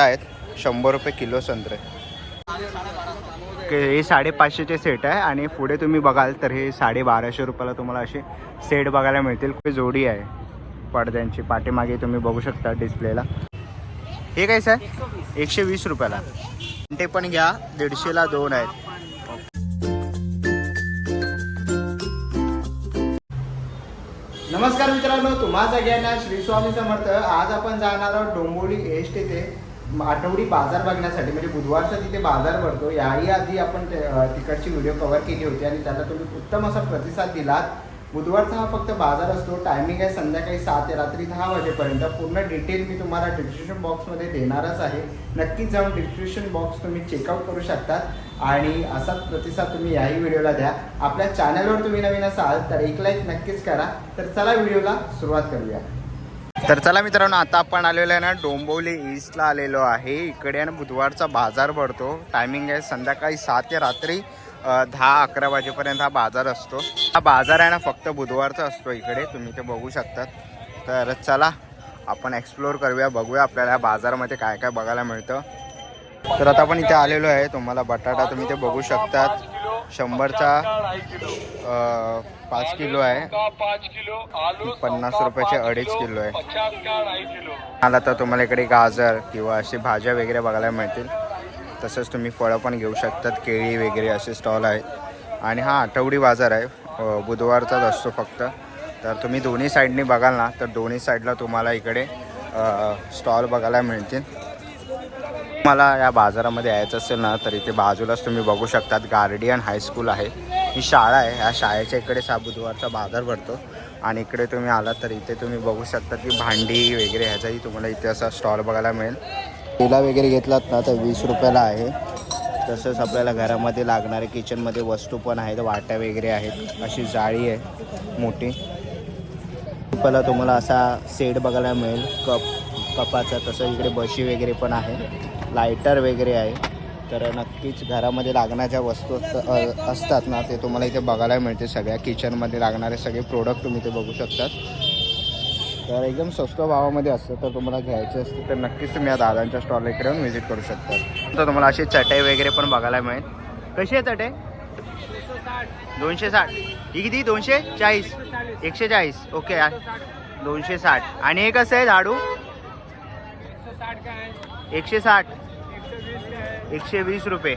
आहेत. शंभर रुपये किलो संत्रे. हे साडेपाचशेचे सेट आहे आणि पुढे तुम्ही बघाल तर हे साडे बाराशे रुपयाला तुम्हाला असे सेट बघायला मिळतील. खूप जोडी आहे. पडद्यांची पाठीमागे तुम्ही बघू शकता डिस्प्लेला हे काय सर एकशे वीस रुपयाला. ते पण घ्या दीडशेला दोन आहेत. नमस्कार मित्रांनो तुम्हा सगळ्यांना श्री स्वामी समर्थ. आज आपण जाणार आहोत डोंबोली एस्ट येथे. आठवडी बाजार बघण्यासाठी म्हणजे बुधवारचा तिथे बाजार भरतो. याही आधी आपण तिकडची व्हिडिओ कव्हर केली होती आणि त्याला तुम्ही उत्तम असा प्रतिसाद दिलात. बुधवारचा हा फक्त बाजार असतो. टायमिंग आहे संध्याकाळी सात ते रात्री दहा वाजेपर्यंत. पूर्ण डिटेल मी तुम्हाला डिस्क्रिप्शन बॉक्समध्ये देणारच आहे. नक्कीच जाऊन डिस्क्रिप्शन बॉक्स तुम्ही चेकआउट करू शकतात. आणि असाच प्रतिसाद तुम्ही याही व्हिडिओला द्या. आपल्या चॅनलवर तुम्ही नवीन असाल तर एक लाईक नक्कीच करा. तर चला व्हिडिओला सुरुवात करूया. तर चला मित्रांनो आता आपण आलेलो आहे ना डोंबिवली ईस्टला आलेलो आहे. इकडे आहे ना बुधवारचा बाजार भरतो टायमिंग आहे संध्याकाळी सात ते रात्री दहा अकरा वाजेपर्यंत हा बाजार असतो. हा बाजार आहे ना फक्त बुधवारचा असतो इकडे तुम्ही ते बघू शकतात. तर चला आपण एक्सप्लोअर करूया बघूया आपल्याला या बाजारामध्ये काय काय बघायला मिळतं. तर आता आपण इथे आलेलो आहे तुम्हाला बटाटा तुम्ही ते बघू शकतात. शंभरचा पाच किलो आहे. पन्नास रुपयाचे अडीच किलो आहे. मला आला तर तुम्हाला इकडे गाजर किंवा असे भाज्या वगैरे बघायला मिळतील. तसंच तुम्ही फळं पण घेऊ शकतात केळी वगैरे असे स्टॉल आहेत. आणि हा आठवडी बाजार आहे बुधवारचाच असतो फक्त. तर तुम्ही दोन्ही साईडनी बघाल ना तर दोन्ही साईडला तुम्हाला इकडे स्टॉल बघायला मिळतील. मला या बाजारामध्ये यायचं असेल ना तर इथे बाजूलाच तुम्ही बघू शकतात गार्डियन हायस्कूल आहे. ही शाळा आहे. ह्या शाळेच्या इकडे हा बुधवारचा बाजार भरतो. आणि इकडे तुम्ही आलात तर इथे तुम्ही बघू शकता की भांडी वगैरे ह्याचाही तुम्हाला इथे असा स्टॉल बघायला मिळेल. केला वगैरे घेतलात ना तर वीस रुपयाला आहे. तसंच आपल्याला घरामध्ये लागणारे किचनमध्ये वस्तू पण आहेत वाट्या वगैरे आहेत. अशी जाळी आहे मोठी. रुपयाला तुम्हाला असा सेट बघायला मिळेल. कप कपाचा तसं इकडे बशी वगैरे पण आहे. लायटर वगैरे आहे. तर नक्कीच घरामध्ये लागण्याच्या वस्तू असतात ना ते तुम्हाला इथे बघायला मिळते सगळ्या. किचनमध्ये लागणारे सगळे प्रोडक्ट तुम्ही इथे बघू शकतात. तर एकदम स्वस्त भावामध्ये असतं तर तुम्हाला घ्यायचं असतं तर नक्कीच तुम्ही या दादांच्या स्टॉल इकडे येऊन व्हिजिट करू शकता. तर तुम्हाला अशी चटई वगैरे पण बघायला मिळेल. कशी आहे चटई? दोनशे साठ. ही किती? दोनशे चाळीस. एकशे चाळीस. ओके. दोनशे साठ. आणि हे कसं आहे झाडू? एकशे साठ. एकशे वीस रुपये.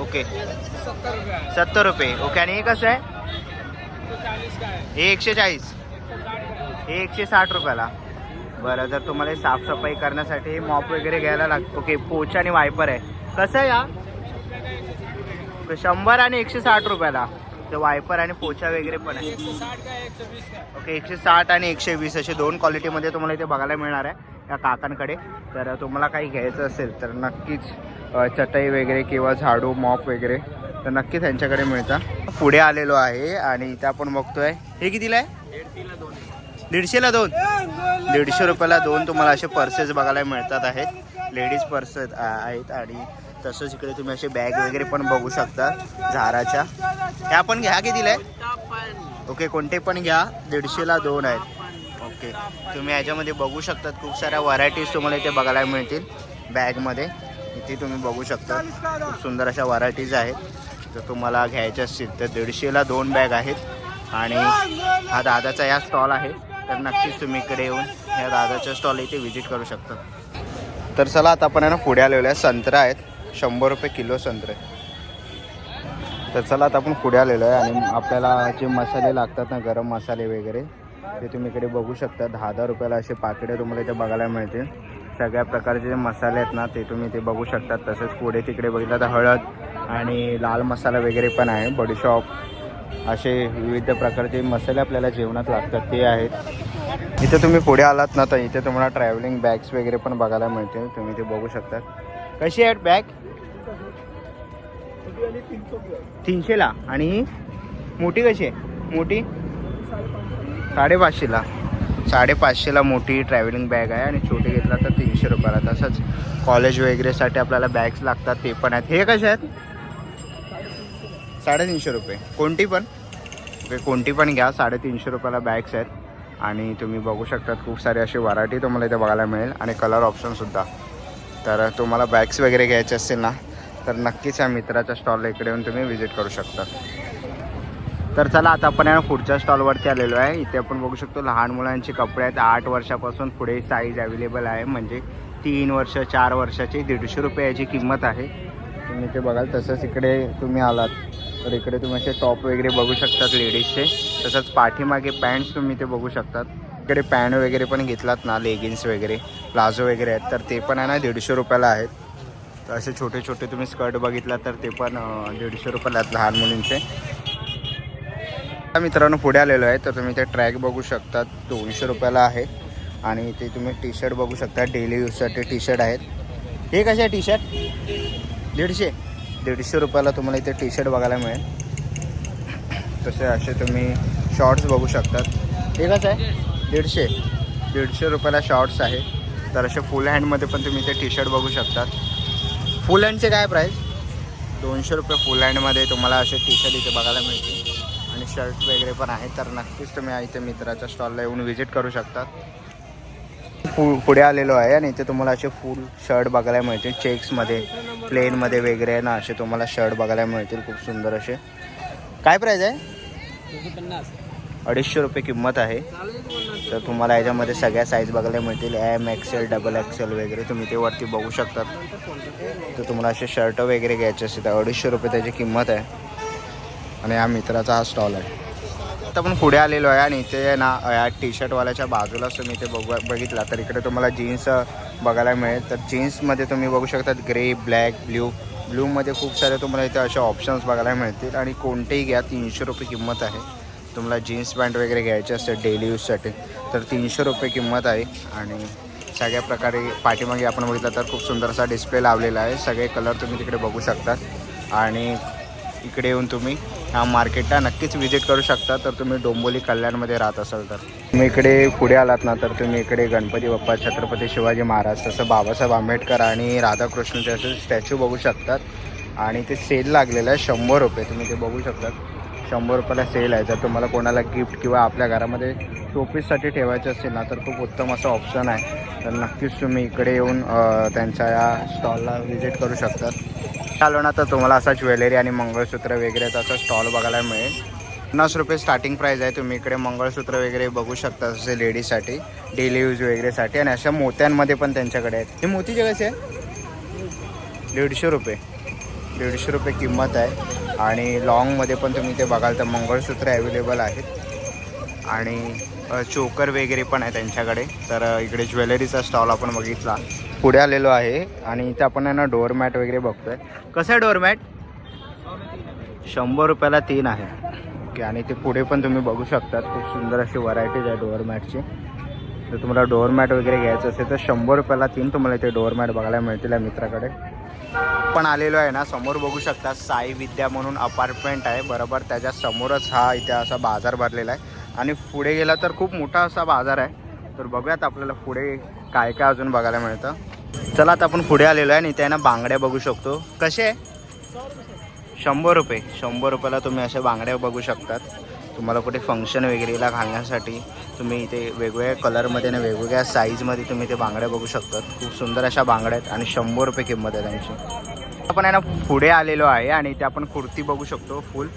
ओके. सत्तर रुपये. ओके आणि हे कसं आहे? हे एकशे चाळीस. हे एकशे साठ रुपयाला. बरं जर तुम्हाला साफसफाई करण्यासाठी हे मॉप वगैरे घ्यायला लागतं ओके पोच आणि वायपर आहे. कसं आहे या शंभर आणि एकशे साठ रुपयाला. ते वायपर आणि पोचा वगैरे पण आहे. साठ ओके एकशे साठ आणि एकशे वीस असे दोन क्वालिटीमध्ये तुम्हाला इथे बघायला मिळणार आहे. या काकांकडे. तर तुम्हाला काही घ्यायचं असेल तर नक्कीच चटई वगैरे किंवा झाडू मॉप वगैरे तर नक्कीच त्यांच्याकडे मिळतं पुढे आलेलो आहे आणि इथे आपण बघतोय. हे कितीला आहे? दीडशेला दोन. दीडशे रुपयाला दोन तुम्हाला असे पर्सेस बघायला मिळतात आहेत. लेडीज पर्स आहेत आणि तसंच इकडे तुम्ही असे बॅग वगैरे पण बघू शकता झाराच्या ह्या पण घ्या कितीला आहे? ओके कोणते पण घ्या. दीडशेला दोन आहेत. ओके. तुम्ही याच्यामध्ये बघू शकतात खूप साऱ्या व्हरायटीज तुम्हाला इथे बघायला मिळतील बॅगमध्ये इथे तुम्ही बघू शकता. खूप सुंदर अशा व्हरायटीज आहेत. जर तुम्हाला घ्यायच्या असतील तर दीडशेला दोन बॅग आहेत. आणि हा दादाचा या स्टॉल आहे. तर नक्कीच तुम्ही इकडे येऊन या दादाच्या स्टॉल इथे व्हिजिट करू शकता. तर चला आता आपण आहे ना पुढे आलेलो आहे. संत्रा आहेत. शंभर रुपये किलो संत्रे. तर चला आता आपण पुढे आलेलो आहे. आणि आपल्याला जे मसाले लागतात ना गरम मसाले वगैरे ते तुम्ही इकडे बघू शकता. दहा दहा रुपयाला असे पाकिटे तुम्हाला इथे बघायला मिळतील. सगळ्या प्रकारचे जे मसाले आहेत ना ते तुम्ही इथे बघू शकतात तसेच पुढे तिकडे बघितलं तर हळद आणि लाल मसाला वगैरे पण आहे. बडीशॉप असे विविध प्रकारचे मसाले आपल्याला जेवणात लागतात ते आहेत. इथे तुम्ही पुढे आलात ना तर इथे तुम्हाला ट्रॅव्हलिंग बॅग्स वगैरे पण बघायला मिळतील. तुम्ही ते बघू शकता. कशी आहेत बॅग तीनशेला. आणि मोठी कशी आहे? मोठी? साडेपाचशेला. साडेपाचशेला मोठी ट्रॅव्हलिंग बॅग आहे आणि छोटी घेतला तर तीनशे रुपयाला. तसंच कॉलेज वगैरेसाठी आपल्याला बॅग्स लागतात ते पण आहेत. हे कसे आहेत? साडेतीनशे रुपये. कोणती पण? ओके कोणती पण घ्या. साडेतीनशे रुपयाला बॅग्स आहेत. आणि तुम्ही बघू शकतात खूप सारे अशी व्हरायटी तुम्हाला इथे बघायला मिळेल. आणि कलर ऑप्शनसुद्धा तर तुम्हाला बॅग्स वगैरे घ्यायचे असतील ना तर नक्कीच या मित्राच्या स्टॉलला इकडे येऊन तुम्ही व्हिजिट करू शकता. तर चला आता आपण या पुढच्या स्टॉलवरती आलेलो आहे. इथे आपण बघू शकतो लहान मुलांचे कपडे आहेत. आठ वर्षापासून पुढे साईज अवेलेबल आहे. म्हणजे तीन वर्ष चार वर्षाची दीडशे रुपये याची किंमत आहे. तुम्ही ते बघाल तसंच इकडे तुम्ही आलात. तर इकडे तुम्ही असे टॉप वगैरे बघू शकतात लेडीजचे तसंच पाठीमागे पॅन्ट्स तुम्ही ते बघू शकतात. इकडे पॅन्ट वगैरे पण घेतलात ना लेगिन्स वगैरे प्लाझो वगैरे आहेत. तर ते पण आहे ना दीडशे रुपयाला आहेत. तर असे छोटे छोटे तुम्ही स्कर्ट बघितलात तर ते पण दीडशे रुपयाला आहेत लहान मुलींचे. मित्रांनो पुढे आलेलो आहे तर तुम्ही ते ट्रॅक बघू शकता दोनशे रुपयाला आहे. आणि ते तुम्ही टी शर्ट बघू शकता. डेली यूजसाठी टी शर्ट आहेत. हे कसे आहे टी शर्ट दीडशे. दीडशे रुपयाला तुम्हाला इथे टी शर्ट बघायला मिळेल. तसे असे तुम्ही शॉर्ट्स बघू शकतात. हे कसं आहे? दीडशे. दीडशे रुपयाला शॉर्ट्स आहे. तर असे फुल हँडमध्ये पण तुम्ही ते टी शर्ट बघू शकतात. फुल हँडचे काय प्राईस दोनशे रुपये फुल हँडमध्ये तुम्हाला असे टी शर्ट इथे बघायला मिळतील. आणि शर्ट वगैरे पण आहेत. तर नक्कीच तुम्ही इथे मित्राच्या स्टॉलला येऊन व्हिजिट करू शकता पु पुढे आलेलो आहे आणि इथे तुम्हाला असे फुल शर्ट बघायला मिळतील. चेक्समध्ये प्लेनमध्ये वगैरे ना असे तुम्हाला शर्ट बघायला मिळतील खूप सुंदर असे. काय प्राईज आहे? पन्नास अडीचशे रुपये किंमत आहे. तर तुम्हाला याच्यामध्ये सगळ्या साईज बघायला मिळतील. एम एक्सेल डबल एक्सेल वगैरे तुम्ही ते वरती बघू शकतात. तर तुम्हाला असे शर्ट वगैरे घ्यायचे असतील तर अडीचशे रुपये त्याची किंमत आहे. आणि या मित्राचा हा स्टॉल आहे. आता आपण पुढे आलेलो आहे आणि इथे ना या टी शर्टवाल्याच्या बाजूलाच तुम्ही इथे बघ बघितला तर इकडे तुम्हाला जीन्स बघायला मिळेल. तर जीन्समध्ये तुम्ही बघू शकतात ग्रे ब्लॅक ब्ल्यू ब्ल्यूमध्ये खूप सारे तुम्हाला इथे असे ऑप्शन्स बघायला मिळतील. आणि कोणतेही घ्या तीनशे रुपये किंमत आहे. तुम्हाला जीन्स पॅन्ट वगैरे घ्यायचे असते डेली यूजसाठी तर तीनशे रुपये किंमत आहे. आणि सगळ्या प्रकारे पाठीमागे आपण बघितलं तर खूप सुंदरसा डिस्प्ले लावलेला आहे. सगळे कलर तुम्ही तिकडे बघू शकतात. आणि इकडे येऊन तुम्ही ह्या मार्केटला नक्कीच व्हिजिट करू शकता. तर तुम्ही डोंबोली कल्याणमध्ये राहत असाल तर. तुम्ही इकडे पुढे आलात ना तर तुम्ही इकडे गणपती बाप्पा छत्रपती शिवाजी महाराज तसं बाबासाहेब आंबेडकर आणि राधाकृष्णचे असे स्टॅच्यू बघू शकतात. आणि ते सेल लागलेलं आहे शंभर रुपये. तुम्ही ते बघू शकतात शंभर रुपयाला सेल आहे. जर तुम्हाला कोणाला गिफ्ट किंवा आपल्या घरामध्ये शोपीससाठी ठेवायचं असेल ना तर खूप उत्तम असं ऑप्शन आहे. तर नक्कीच तुम्ही इकडे येऊन त्यांच्या या स्टॉलला व्हिजिट करू शकतात. ना तर तुम्हाला असा ज्वेलरी आणि मंगळसूत्र वगैरे असा स्टॉल बघायला मिळेल. पन्नास रुपये स्टार्टिंग प्राईस आहे. तुम्ही इकडे मंगळसूत्र वगैरे बघू शकता जसे लेडीजसाठी डेली यूज वगैरेसाठी आणि अशा मोत्यांमध्ये पण त्यांच्याकडे आहेत. हे मोतीचे कसे आहे दीडशे रुपये. दीडशे रुपये किंमत आहे. आणि लॉंगमध्ये पण तुम्ही ते बघाल तर मंगळसूत्र अवेलेबल आहेत. आणि चोकर वगैरे पण आहे त्यांच्याकडे. तर इकडे ज्वेलरीचा स्टॉल आपण बघितला. पुढे आलेलो आहे आणि इथे आपण आहे ना डोअरमॅट वगैरे बघतोय. कसं आहे डोअरमॅट शंभर रुपयाला तीन आहे. ओके आणि ते पुढे पण तुम्ही बघू शकतात. खूप सुंदर अशी व्हरायटीज आहे डोअरमॅटची जर तुम्हाला डोअरमॅट वगैरे घ्यायचं असेल तर शंभर रुपयाला तीन तुम्हाला इथे डोअरमॅट बघायला मिळतील या मित्राकडे. पण आलेलो आहे ना समोर बघू शकता साई विद्या म्हणून अपार्टमेंट आहे. बरोबर त्याच्या समोरच हा इथे असा बाजार भरलेला आहे. आणि पुढे गेला तर खूप मोठा असा बाजार आहे. तर बघूयात आपल्याला पुढे काय काय अजून बघायला मिळतं? चला आता आपण पुढे आलेलो आहे आणि इथे आहे ना बांगड्या बघू शकतो. कसे आहे? शंभर रुपये. शंभर रुपयाला तुम्ही अशा बांगड्या बघू शकतात. तुम्हाला कुठे फंक्शन वगैरेला घालण्यासाठी तुम्ही इथे वेगवेगळ्या कलरमध्ये आणि वेगवेगळ्या साईजमध्ये तुम्ही ते बांगड्या बघू शकतात. खूप सुंदर अशा बांगड्या आहेत आणि शंभर रुपये किंमत आहे त्यांची. आपण आहे ना पुढे आलेलो आहे आणि इथे आपण कुर्ती बघू शकतो फुल.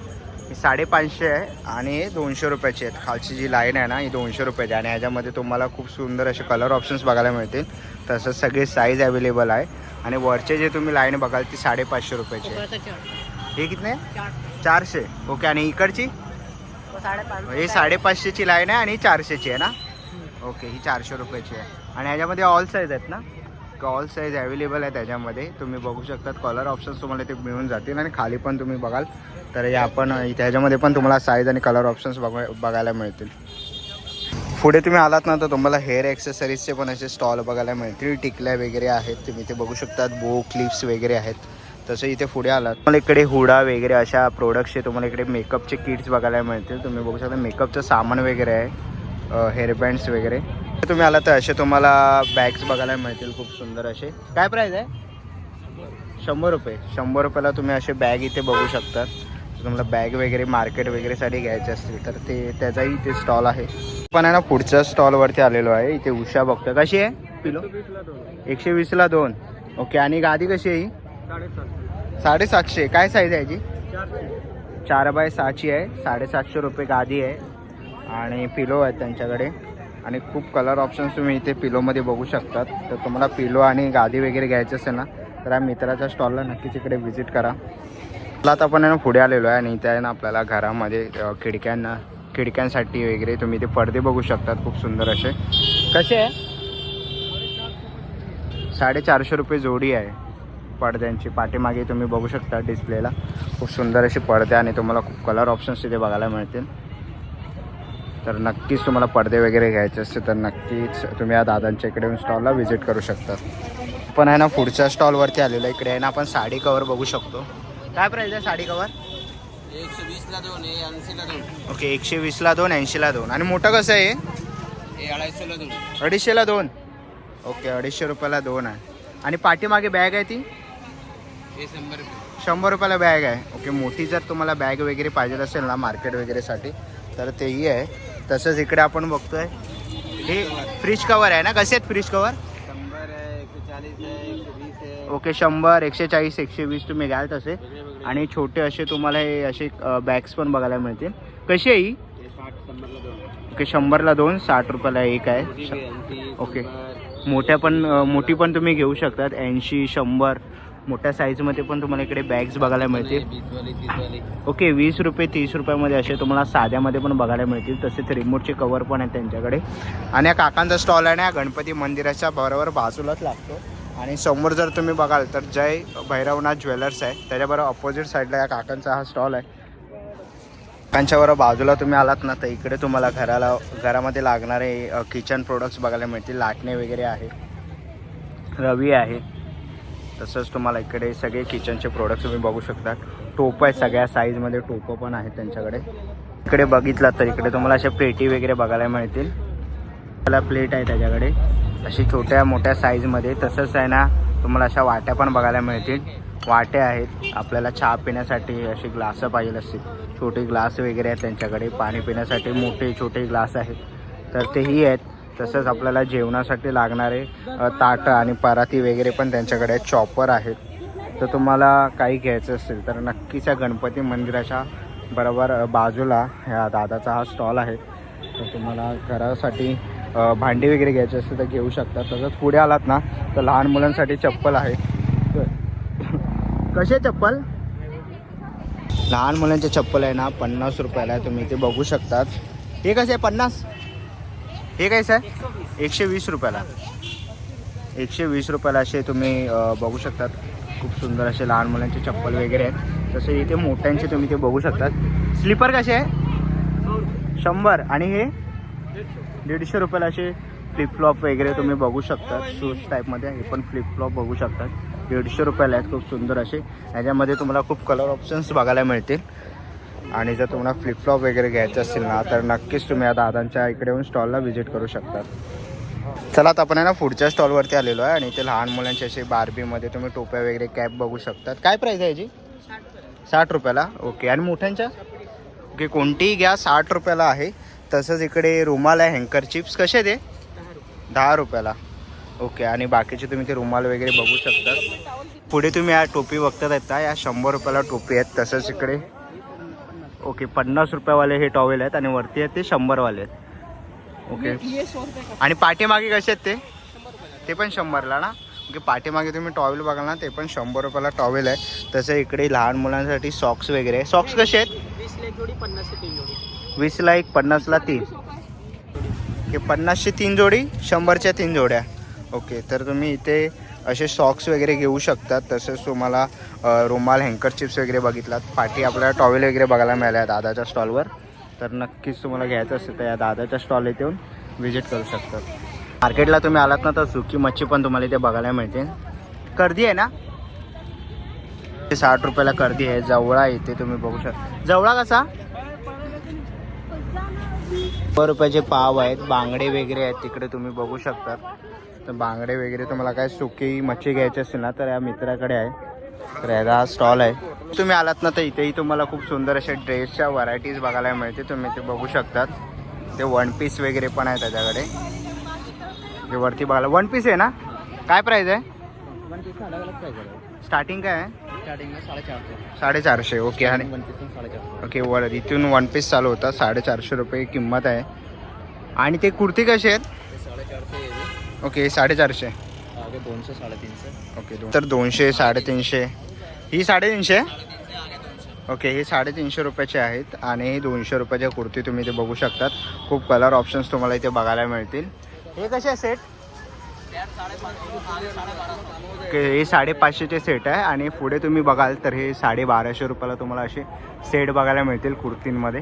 ही साडेपाचशे आहे आणि दोनशे रुपयाची आहेत. खालची जी लाईन आहे ना ही दोनशे रुपयाची आहे. आणि ह्याच्यामध्ये तुम्हाला खूप सुंदर असे कलर ऑप्शन्स बघायला मिळतील. तसंच सगळे साईज अवेलेबल आहे. आणि वरचे जे तुम्ही लाईन बघाल ती साडेपाचशे रुपयाची आहे. हे कितने? चारशे. ओके आणि इकडची? हे साडेपाचशेची लाईन आहे आणि चारशेची आहे ना? ओके ही चारशे रुपयाची आहे. आणि ह्याच्यामध्ये ऑल साईज आहेत ना? ऑल साईज अवेलेबल आहे त्याच्यामध्ये तुम्ही बघू शकतात कलर ऑप्शन्स तुम्हाला ते मिळून जातील आणि खाली पण तुम्ही बघाल. तर या आपण इथे ह्याच्यामध्ये पण तुम्हाला साईज आणि कलर ऑप्शन्स बघ बघायला मिळतील. पुढे तुम्ही आलात ना तर तुम्हाला हेअर ॲक्सेसरीजचे पण असे स्टॉल बघायला मिळतील. टिकल्या वगैरे आहेत तुम्ही ते बघू शकतात. बो क्लिप्स वगैरे आहेत. तसं इथे पुढे आलात. तुम्हाला इकडे हुडा वगैरे अशा प्रोडक्ट्सचे तुम्हाला इकडे मेकअपचे किट्स बघायला मिळतील. तुम्ही बघू शकता मेकअपचं सामान वगैरे आहे हेअरबँड्स वगैरे. तुम्ही आलात तर असे तुम्हाला बॅग्स बघायला मिळतील खूप सुंदर असे. काय प्राईज आहे? शंभर रुपये. शंभर रुपयाला तुम्ही असे बॅग इथे बघू शकतात. तुम्हाला बॅग वगैरे मार्केट वगैरेसाठी घ्यायचे असतील तर ते त्याचाही इथे स्टॉल आहे. पण आहे ना पुढच्या स्टॉलवरती आलेलो आहे. इथे उषा बघतो कशी आहे? पिलो एकशे वीसला दोन. ओके आणि गादी कशी आहे ही? साडेसातशे. काय साईज आहे याची? चार बाय सहाची आहे. साडेसातशे रुपये गादी आहे. आणि पिलो आहेत त्यांच्याकडे. आणि खूप कलर ऑप्शन्स तुम्ही इथे पिलोमध्ये बघू शकतात. तर तुम्हाला पिलो आणि गादी वगैरे घ्यायची असेल ना तर या मित्राच्या स्टॉलला नक्कीच इकडे व्हिजिट करा. आता आपण आहे ना पुढे आलेलो आहे आणि इथे आहे ना आपल्याला घरामध्ये खिडक्यांना खिडक्यांसाठी वगैरे तुम्ही ते पडदे बघू शकतात खूप सुंदर असे. कसे आहे? साडेचारशे रुपये जोडी आहे. पडद्यांची पाठीमागे तुम्ही बघू शकता डिस्प्लेला. खूप सुंदर असे पडदे आणि तुम्हाला खूप कलर ऑप्शन्स तिथे बघायला मिळतील. तर नक्कीच तुम्हाला पडदे वगैरे घ्यायचे असते तर नक्कीच तुम्ही या दादांच्या इकडे येऊन स्टॉलला व्हिजिट करू शकता. पण आहे ना पुढच्या स्टॉलवरती आलेलं आहे इकडे आहे ना आपण साडी कवर बघू शकतो. काय प्राईस आहे साडी कवर एकशे वीसला दोन ऐंशीला दोन. ओके एकशे वीसला दोन ऐंशीला दोन. आणि मोठं कसं आहे हे? अडीचशेला दोन. अडीचशेला दोन? ओके अडीचशे रुपयाला दोन आहे. आणि पाठीमागे बॅग आहे ती? हे शंभर रुपये. शंभर रुपयाला बॅग आहे. ओके मोठी जर तुम्हाला बॅग वगैरे पाहिजे असेल ना मार्केट वगैरेसाठी तर तेही आहे. तसंच इकडे आपण बघतोय. हे फ्रीज कवर आहे ना? कसे आहेत फ्रीज कवर शंभर आहे एकशे चाळीस आहे. एकशे ओके शंभर एकशे चाळीस एकशे वीस तुम्ही घ्याल तसे. आणि छोटे असे तुम्हाला हे असे बॅग्स पण बघायला मिळतील. कशी आहे ही? ओके शंभरला दोन साठ रुपयाला एक आहे. ओके. मोठ्या पण मोठी पण तुम्ही घेऊ शकतात. ऐंशी शंभर मोठ्या साईजमध्ये पण तुम्हाला इकडे बॅग्स बघायला मिळतील. ओके वीस रुपये तीस रुपयामध्ये असे तुम्हाला साध्यामध्ये पण बघायला मिळतील. तसेच रिमोटचे कवर पण आहेत त्यांच्याकडे. आणि या काकांचा स्टॉल आहे ना गणपती मंदिराच्या बरोबर बाजूलाच लागतो. आणि समोर जर तुम्ही बघाल तर जय भैरवनाथ ज्वेलर्स आहे. त्याच्याबरोबर अपोजिट साईडला या काकांचा हा स्टॉल आहे. काकांच्याबरोबर बाजूला तुम्ही आलात ना तर इकडे तुम्हाला घराला घरामध्ये लागणारे किचन प्रोडक्ट्स बघायला मिळतील. लाटणे वगैरे आहे. रवी आहे. तसंच तुम्हाला इकडे सगळे किचनचे प्रोडक्ट्स तुम्ही बघू शकता. टोप आहे सगळ्या साईजमध्ये टोपं पण आहेत त्यांच्याकडे. इकडे बघितलात तर इकडे तुम्हाला अशा पेटी वगैरे बघायला मिळतील. त्याला प्लेट आहे त्याच्याकडे. अशी छोट्या मोठ्या साईजमध्ये तसंच आहे ना तुम्हाला अशा वाट्या पण बघायला मिळतील. वाट्या आहेत. आपल्याला चहा पिण्यासाठी अशी ग्लासं पाहिजे असतील छोटे ग्लास वगैरे आहेत त्यांच्याकडे. पाणी पिण्यासाठी मोठे छोटे ग्लास आहेत. तर तेही आहेत. तसंच आपल्याला जेवणासाठी लागणारे ताटं आणि पराती वगैरे पण त्यांच्याकडे चॉपर आहेत. तर तुम्हाला काही घ्यायचं असेल तर नक्कीच या गणपती मंदिराच्या बरोबर बाजूला ह्या दादाचा हा स्टॉल आहे. तर तुम्हाला घरासाठी भांडी वगैरे घ्यायचे असते तर घेऊ शकता. तसंच पुढे आलात ना तर लहान मुलांसाठी चप्पल आहे. कसे चप्पल? लहान मुलांचे चप्पल आहे ना पन्नास रुपयाला आहे. तुम्ही ते बघू शकतात. हे कसे आहे पन्नास? हे काय सर? एकशे वीस रुपयाला. एकशे वीस रुपयाला असे तुम्ही बघू शकतात. खूप सुंदर असे लहान मुलांचे चप्पल वगैरे आहेत. तसे इथे मोठ्यांचे तुम्ही ते बघू शकतात. स्लीपर कसे आहे? शंभर. आणि हे? दीडशे रुपयाला असे फ्लिपफ्लॉप वगैरे तुम्ही बघू शकता शूज टाईपमध्ये हे पण फ्लिपफ्लॉप बघू शकतात. दीडशे रुपयाला आहेत खूप सुंदर असे. याच्यामध्ये तुम्हाला खूप कलर ऑप्शन्स बघायला मिळतील. आणि जर तुम्हाला फ्लिपफ्लॉप वगैरे घ्यायचं असेल ना तर नक्कीच तुम्ही या दादांच्या इकडे येऊन स्टॉलला व्हिजिट करू शकता चला आता आपण आहे ना पुढच्या स्टॉलवरती आलेलो आहे. आणि इथे लहान मुलांचे असे बार्बीमध्ये तुम्ही टोप्या वगैरे कॅप बघू शकतात. काय प्राईस आहे याची? साठ रुपयाला. ओके आणि मोठ्यांच्या? ओके कोणतीही घ्या साठ रुपयाला आहे. तसंच इकडे रुमाल आहे हँकर चिप्स कसे ते? दहा रुपयाला. ओके आणि बाकीचे तुम्ही ते रुमाल वगैरे बघू शकता. पुढे तुम्ही या टोपी बघतात आहेत या शंभर रुपयाला टोपी आहेत तसंच इकडे. ओके पन्नास रुपयावाले हे टॉवेल आहेत आणि वरती आहेत ते शंभरवाले आहेत. ओके आणि पाठीमागे कसे आहेत ते? ते पण शंभरला ना? ओके पाठीमागे तुम्ही टॉवेल बघाल ना ते पण शंभर रुपयाला टॉवेल आहे. तसं इकडे लहान मुलांसाठी सॉक्स वगैरे. आहे सॉक्स कसे आहेत? वीसला एक वीसला एक पन्नासला तीन. ओके पन्नासची तीन जोडी शंभरच्या तीन जोड्या. ओके तर तुम्ही इथे असे सॉक्स वगैरे घेऊ शकतात. तसेच तुम्हाला रुमाल हँकर चिप्स वगैरे बघितलात. पाठी आपल्याला टॉवेल वगैरे बघायला मिळाल्या दादाच्या स्टॉलवर तर नक्कीच तुम्हाला घ्यायचं असेल तर या दादाच्या स्टॉल इथे येऊन व्हिजिट करू शकतात. मार्केटला तुम्ही आलात ना तर सुकी मच्छी पण तुम्हाला इथे बघायला मिळते. कर्दी आहे ना? ते साठ रुपयाला कर्दी आहे. जवळा इथे तुम्ही बघू शकता जवळा कसा? शंभर रुपयाचे पाव आहेत बांगडे वगैरे आहेत तिकडे तुम्ही बघू शकता. तर बांगडे वगैरे तुम्हाला काय सुकी मच्छी घ्यायची असेल ना तर या मित्राकडे आहे. तर याचा हा स्टॉल आहे. तुम्ही आलात ना तर इथेही तुम्हाला खूप सुंदर अशा ड्रेसच्या व्हरायटीज बघायला मिळते तुम्ही ते बघू शकतात. ते वन पीस वगैरे पण आहे त्याच्याकडे. वरती बघायला वन पीस आहे ना? काय प्राईज आहे? वन पीस स्टार्टिंग काय आहे? स्टार्टिंग में साढ़े चार सौ साडेचारशे ओके आणि वन पीस ओके वर इथून वन पीस चालू होता. साडेचारशे रुपये किंमत आहे. आणि ते कुर्ती कशी आहेत? ओके साडेचारशे आगे दोन सौ साढ़े तीन सौ ओके दोन तर दोनशे साडेतीनशे. ही साडेतीनशे? ओके हे साडेतीनशे रुपयाचे आहेत. आणि हे दोनशे रुपयाच्या कुर्ती तुम्ही इथे बघू शकतात. खूप कलर ऑप्शन्स तुम्हाला इथे बघायला मिळतील. हे कसे सेट ओके हे साडेपाचशेचे सेट आहे आणि पुढे तुम्ही बघाल तर हे साडेबाराशे रुपयाला तुम्हाला असे सेट बघायला मिळतील कुर्तींमध्ये.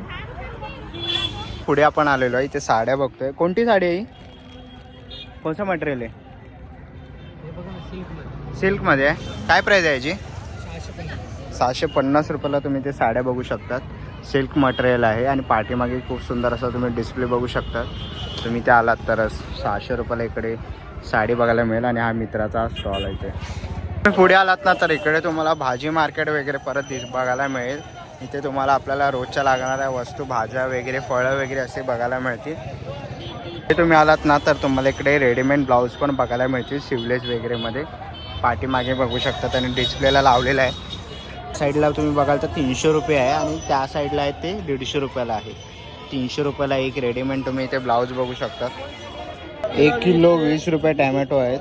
पुढे आपण आलेलो आहे इथे साड्या बघतोय. कोणती साडी आहे कोणतं मटेरियल आहे? सिल्कमध्ये आहे. काय प्राईज आहे याची? सहाशे पन्नास रुपयाला तुम्ही ते साड्या बघू शकतात. सिल्क मटेरियल आहे आणि पाठीमागे खूप सुंदर असा तुम्ही डिस्प्ले बघू शकतात. तुम्ही ते आलात तरच सहाशे रुपयाला इकडे साडी बघायला मिळेल आणि हा मित्राचा स्टॉल आहे ते पुढे आलात ना तर इकडे तुम्हाला भाजी मार्केट वगैरे परत दिस बघायला मिळेल. इथे तुम्हाला आपल्याला रोजच्या लागणाऱ्या वस्तू भाज्या वगैरे फळं वगैरे असे बघायला मिळतील. इथे तुम्ही आलात ना तर तुम्हाला इकडे रेडीमेड ब्लाऊज पण बघायला मिळतील सिवलेस वगैरेमध्ये पाठीमागे बघू शकतात आणि डिस्प्लेला लावलेला आहे. साईडला तुम्ही बघाल तर तीनशे रुपये आहे आणि त्या साईडला आहे ते दीडशे रुपयाला आहे. तीनशे रुपयाला एक रेडीमेड तुम्ही इथे ब्लाऊज बघू शकतात एक किलो वीस रुपये टॅमॅटो आहेत.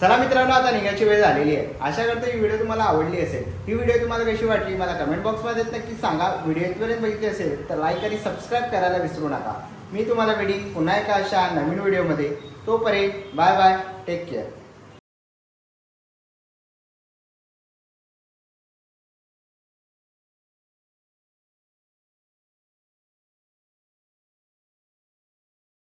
चला मित्रांनो आता निघायची वेळ झालेली आहे. आशा करतो ही व्हिडिओ तुम्हाला आवडली असेल. ही व्हिडिओ तुम्हाला कशी वाटली मला कमेंट बॉक्समध्ये नक्की सांगा. व्हिडिओ इथपर्यंत बघितली असेल तर लाईक आणि सबस्क्राईब करायला विसरू नका. मी तुम्हाला वेडी पुन्हा एका अशा नवीन व्हिडिओमध्ये. तोपर्यंत बाय बाय टेक केअर